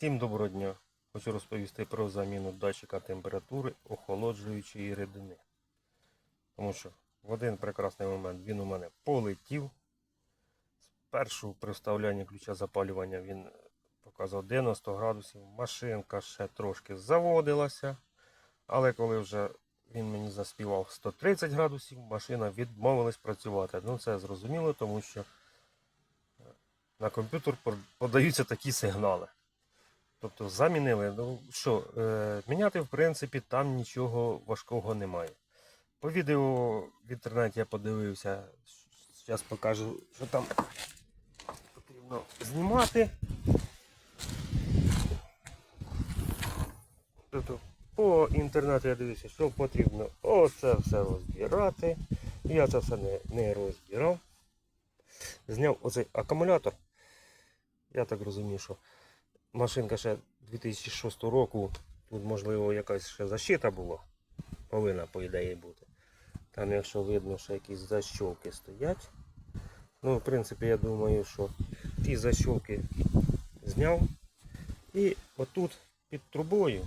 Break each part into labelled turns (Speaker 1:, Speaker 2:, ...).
Speaker 1: Всім доброго дня! Хочу розповісти про заміну датчика температури охолоджуючої рідини. Тому що в один прекрасний момент він у мене полетів. Спершу при вставлянні ключа запалювання він показував 90 градусів. Машинка ще трошки заводилася. Але коли вже він мені заспівав 130 градусів, машина відмовилась працювати. Ну це зрозуміло, тому що на комп'ютер подаються такі сигнали. Тобто замінили. Ну що, е, міняти, в принципі, там нічого важкого немає. По відео в інтернеті я подивився. Зараз покажу, що там потрібно знімати. Тобто, по інтернету я дивився, що потрібно оце все розбирати. Я це все не, не розбирав. Зняв оцей акумулятор. Я так розумію, що машинка ще 2006 року, тут можливо якась ще защита була. Повинна, по ідеї, бути. Там, якщо видно, що якісь защолки стоять. Ну, в принципі, я думаю, що ті защолки зняв. І отут під трубою,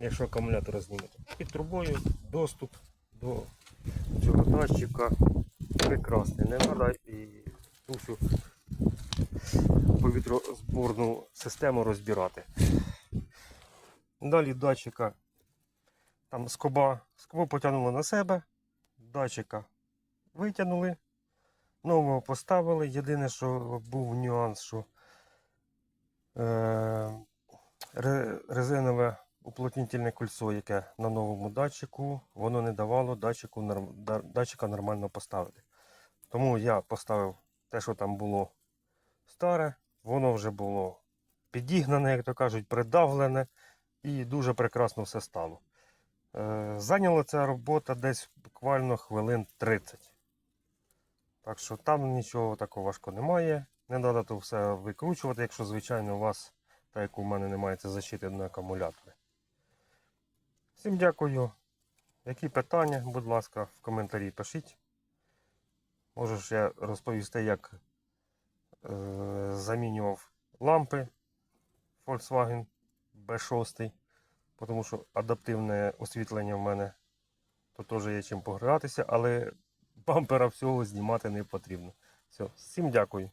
Speaker 1: якщо акумулятор знімете, під трубою доступ до цього датчика прекрасний. Не треба і ту всю повітрозборну систему розбирати. Далі датчика там скоба, скобу потягнули на себе, датчика витягнули, нового поставили. Єдине, що був нюанс, що е, резинове уплотнительне кольцо, яке на новому датчику, воно не давало датчику, датчика нормально поставити. Тому я поставив те, що там було старе, воно вже було підігнане, як то кажуть, придавлене і дуже прекрасно все стало. Е, зайняла ця робота десь буквально хвилин 30. Так що там нічого такого важкого немає. Не треба то все викручувати, якщо, звичайно, у вас, так як у мене немає це защити на акумулятори. Всім дякую. Які питання, будь ласка, в коментарі пишіть. Можу ще розповісти, як замінював лампи Volkswagen B6, тому що адаптивне освітлення в мене то теж є чим погратися, але бампера всього знімати не потрібно. Все, всім дякую.